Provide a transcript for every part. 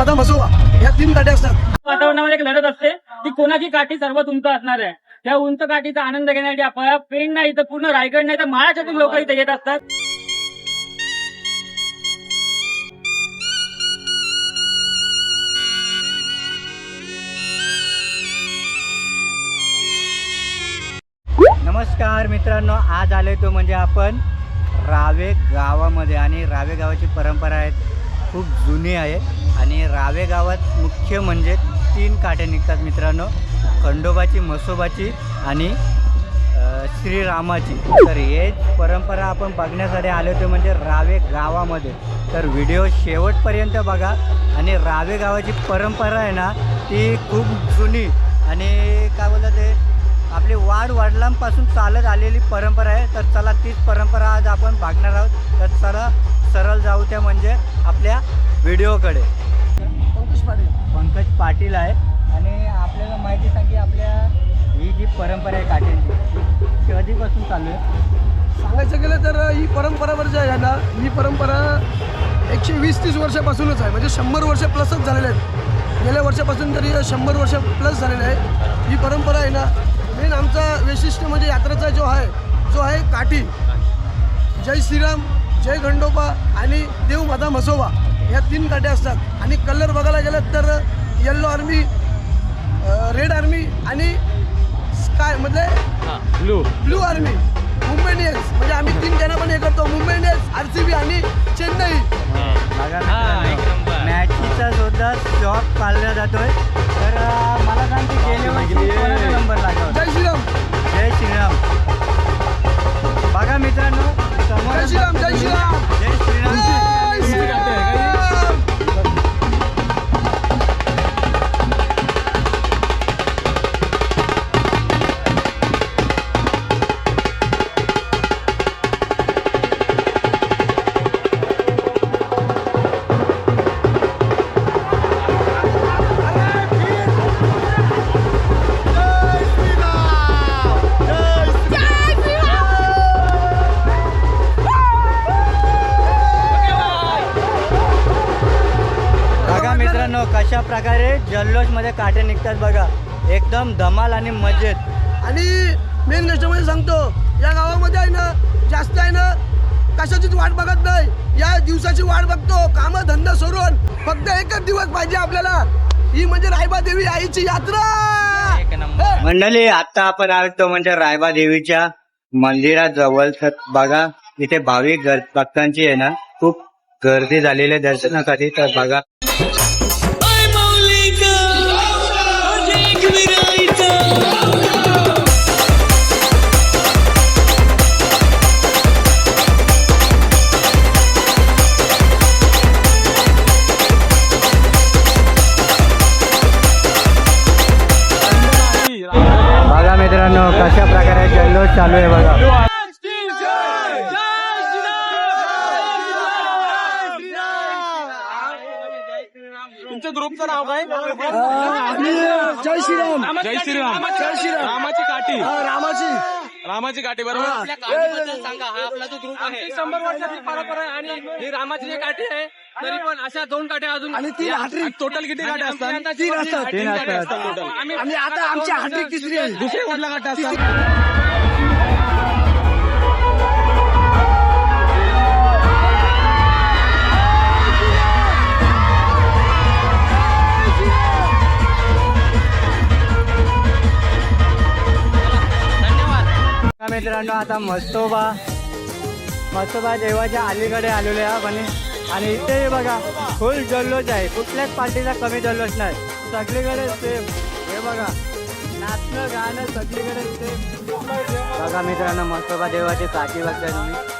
माता मसोबा या तीन काठ्या असतात. वातावरणामध्ये एक लढत असते. ती कोणाची काठी सर्वात उंच असणार आहे. त्या उंच काठीचा आनंद घेण्यासाठी आपण पेन नाही तर पूर्ण रायगड नाही तर महाराष्ट्रातून लोक इथे येत असतात. नमस्कार मित्रांनो आज आले तो म्हणजे आपण रावे गावामध्ये आणि रावे गावाची परंपरा आहे खूप जुनी आहे. आणि रावे गावात मुख्य म्हणजे तीन काठे निघतात मित्रांनो. खंडोबाची म्हसोबाची आणि श्रीरामाची. तर हेच परंपरा आपण बघण्यासाठी आले होते म्हणजे रावे गावामध्ये. तर व्हिडिओ शेवटपर्यंत बघा. आणि रावे गावाची परंपरा आहे ना ती खूप जुनी आणि काय बोलतात ते आपली वाढ वडिलांपासून चालत आलेली परंपरा आहे. तर चला तीच परंपरा आज आपण बघणार आहोत. तर चला सरळ जाऊ त्या म्हणजे आपल्या व्हिडिओकडे. पंकज पाटील आहे. आणि आपल्याला माहिती सांग की आपल्या ही जी परंपरा आहे काठ्यांची ती कधीपासून चालू आहे? सांगायचं गेलं तर ही परंपरा वर जी आहे ना ही परंपरा एकशे वीस तीस वर्षापासूनच आहे. म्हणजे शंभर वर्ष प्लसच झालेले आहेत. गेल्या वर्षापासून तरी शंभर वर्ष प्लस झालेलं आहे. ही परंपरा आहे ना मेन आमचा वैशिष्ट्य म्हणजे यात्रेचा जो आहे जो आहे काठी. जय श्रीराम जय खंडोबा आणि देव माता मसोबा ह्या तीन काठ्या असतात. आणि कलर बघायला गेलं तर येल्लो आर्मी रेड आर्मी आणि स्काय म्हणजे blue blue army Mumbai Indians म्हणजे आम्ही तीन जण पण हे करतो. Mumbai Indians R C B आणि चेन्नई. मॅचीचा सुद्धा शॉप पाळला जातोय. तर मला सांग की गेल्या वर्षी कोणाचा नंबर लागला? जय श्रीराम. जय श्रीराम. बघा मित्रांनो जय श्रीराम जय श्रीराम. जय श्रीराम. मित्रांनो कशा प्रकारे जल्लोषमध्ये काटे निघतात बघा. एकदम धमाल आणि मजेत. आणि मेन गोष्ट म्हणजे सांगतो या गावामध्ये आहे ना जास्त आहे ना कशाचीच वाट बघत नाही. या दिवसाची वाट बघतो काम धंदा सोडून फक्त एकच दिवस पाहिजे आपल्याला. ही म्हणजे रायबा देवी आईची यात्रा! मंडळी आता आपण आलतो म्हणजे रायबा देवीच्या मंदिराजवळ बघा इथे भाविक भक्तांची आहे ना खूप गर्दी झालेली आहे दर्शनासाठी. तर बघा मित्रांनो कशा प्रकारे जल्लोष चालू आहे बघा. तुमच्या ग्रुपचं नाव काय? जय श्रीराम. जय श्रीराम. जय श्रीराम रामाची काठी. हा, रामाची. रामाची काठी बरोबर? सांगा. हा आपला जो ग्रुप आहे. शंभर वर्षाची परंपरा आहे आणि ही रामाची जी काठी आहे तरी पण अशा दोन काठ्या अजून आणि तीन हाटरी टोटल किती काठ्या असतात? तीन असतात. तीन असतात. टोटल आम्ही आणि आता आमची हाटरी तिसरी आहे. दुसऱ्या कुठल्या काठ्या असतात? मित्रांनो आता मस्तोबा मस्तोबा देवाच्या अलीकडे आलेलो आहे आपण आणि इथे बघा फुल जल्लोष आहे. कुठल्याच पार्टीचा कमी जल्लोष नाही. सगळीकडे सेम हे बघा नाचणं गाणं सगळीकडे सेम बघा मित्रांनो मस्तोबा देवाची काठी बघताय तुम्ही.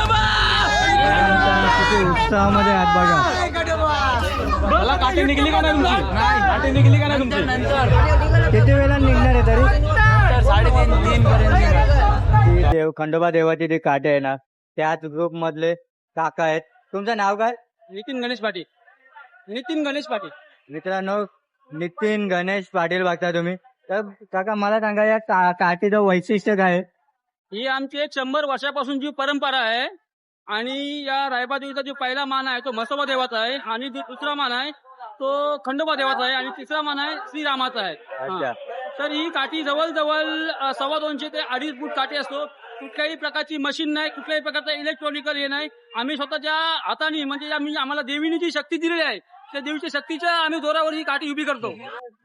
किती उत्साहामध्ये आहात बघा. मला काठी निघली का नाही तुमची? काठी निघली का नाही तुमची? किती वेळा निघणार आहे तरी? साडेतीन तीन पर्यंत देव खंडोबा देवाची जी काटे आहे ना त्याच ग्रुप मधले काका आहेत. तुमचं नाव काय? नितीन गणेश पाटील. नितीन गणेश पाटील. मित्रांनो नितीन गणेश पाटील बघता तुम्ही. तर काका मला सांगा या का- काठीचं वैशिष्ट्य काय आहे? ही आमची एक शंभर वर्षापासूनची परंपरा आहे. आणि या रायबादेवीचा जो पहिला मान आहे तो म्हसोबा देवाचा आहे. आणि दुसरा मान आहे तो खंडोबा देवाचा आहे. आणि तिसरा मान आहे श्रीरामाचा आहे. अच्छा. तर ही काठी जवळजवळ अ, सव्वा दोनशे ते अडीच फूट काठी असतो. कुठल्याही प्रकारची मशीन नाही कुठल्याही प्रकारचं इलेक्ट्रॉनिकल हे नाही. आम्ही स्वतःच्या हाताने म्हणजे आम्ही आम्हाला देवीने जी शक्ती दिलेली आहे त्या देवीच्या शक्तीच्या आम्ही जोरावर ही काठी उभी करतो.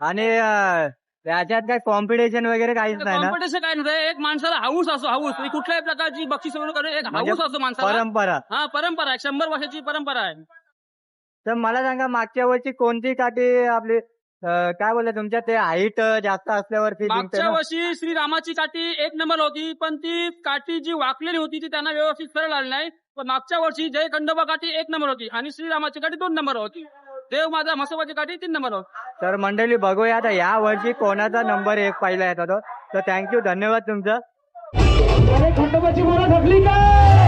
आणि अं, त्याच्यात काय कॉम्पिटिशन वगैरे काहीच नाही ना? कॉम्पिटिशन काय नसतं एक माणसाला हाऊस असतो हाऊस. म्हणजे कुठल्याही प्रकारची बक्षीस वगैरे एक म्हणजे हाऊस असतो माणसाला. परंपरा. हा परंपरा आहे. शंभर वर्षाची परंपरा आहे. तर मला सांगा मागच्या वर्षी कोणती काठी आपली अं, काय बोलला तुमच्या ते हाईट जास्त असल्यावरती जिंकते मागच्या ना? वर्षी श्रीरामाची काठी एक नंबर होती पण ती काठी जी वाकलेली होती ती त्यांना व्यवस्थित सरळ आली नाही. पण मागच्या वर्षी जय खंडोबा काठी एक नंबर होती आणि श्रीरामाची काठी दोन नंबर होती. देव माझा म्हसोबाची काठी तीन नंबर तर मंडळी बघूया आता या वर्षी कोणाचा नंबर एक पहिला येत होता तर थँक्यू धन्यवाद तुमचं. मित्रांनो,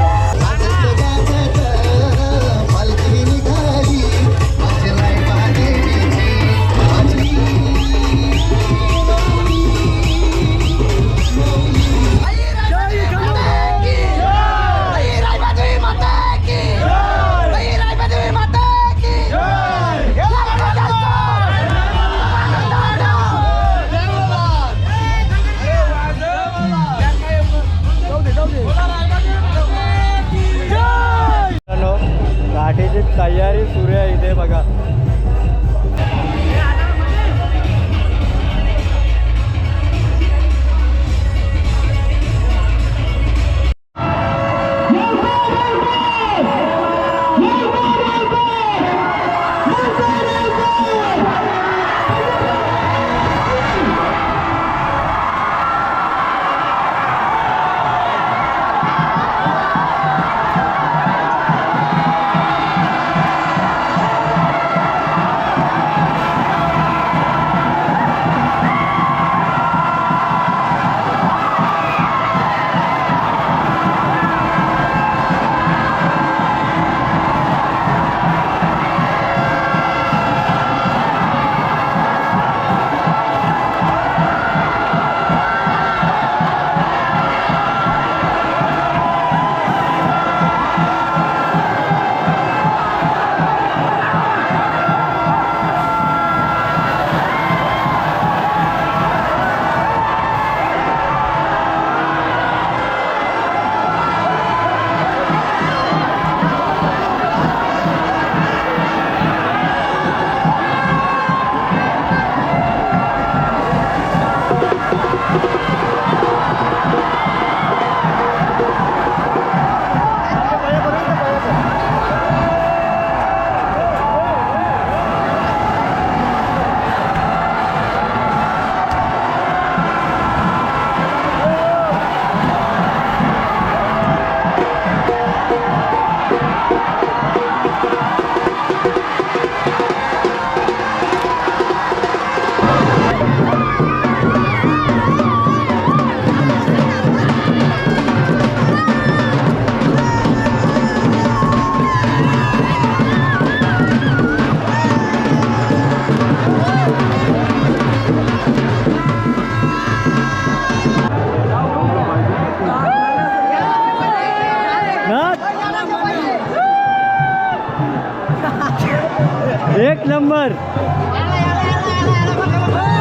एक नंबर.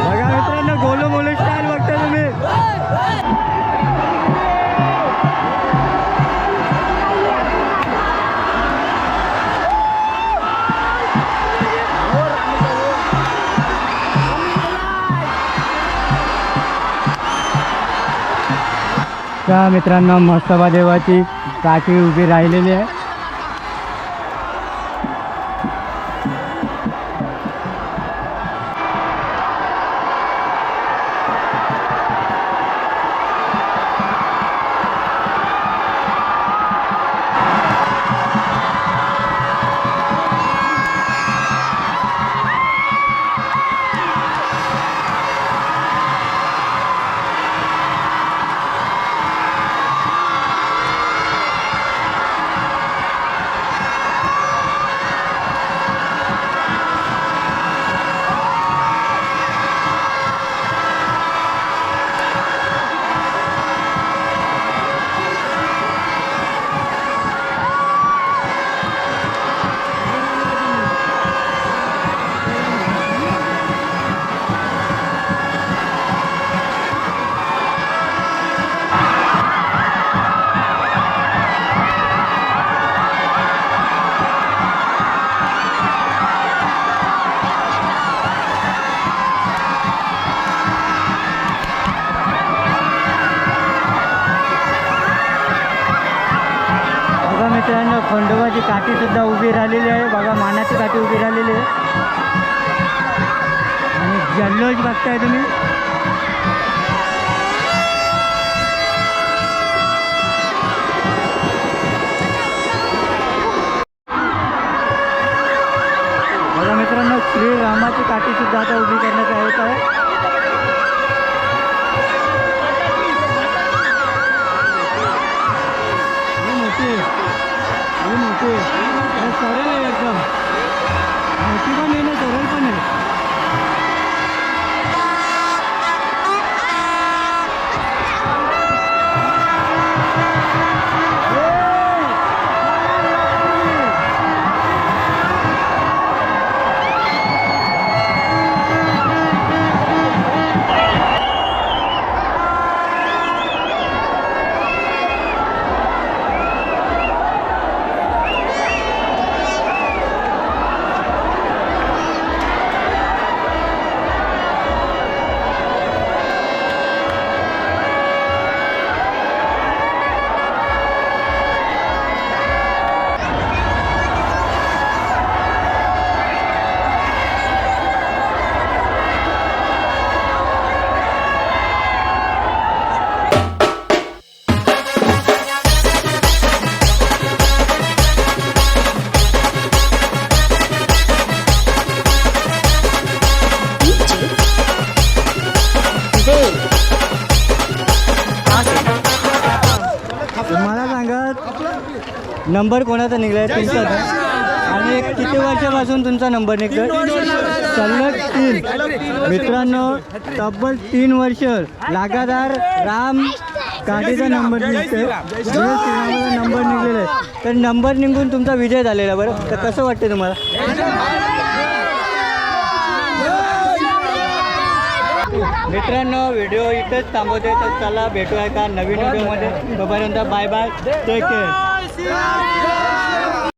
बघा मित्रांनो गोलो मोलू स्टाईल बघता तुम्ही. मित्रांनो मस्तबा देवाची काठी उभी राहिलेली आहे. आणि जल्लोष बघताय तुम्ही. बघा मित्रांनो श्रीरामाची काठी सुद्धा आता उभी करण्यात येत आहे. मोठी मोठी आहे. सरळ आहे एकदम. मोठी पण आहे नंबर कोणाचा निघलाय तुमचा आणि किती वर्षापासून तुमचा नंबर निघतोय? सलग तीन. मित्रांनो तब्बल तीन वर्ष लगातार राम काठीचा नंबर निघतोय. नंबर निघलेला आहे. तर नंबर निघून तुमचा विजय झालेला आहे बरं. तर कसं वाटतं तुम्हाला? मित्रांनो व्हिडिओ इथेच थांबवते तर चला भेटूया का नवीन व्हिडिओमध्ये. तोपर्यंत bye bye. Take care nós!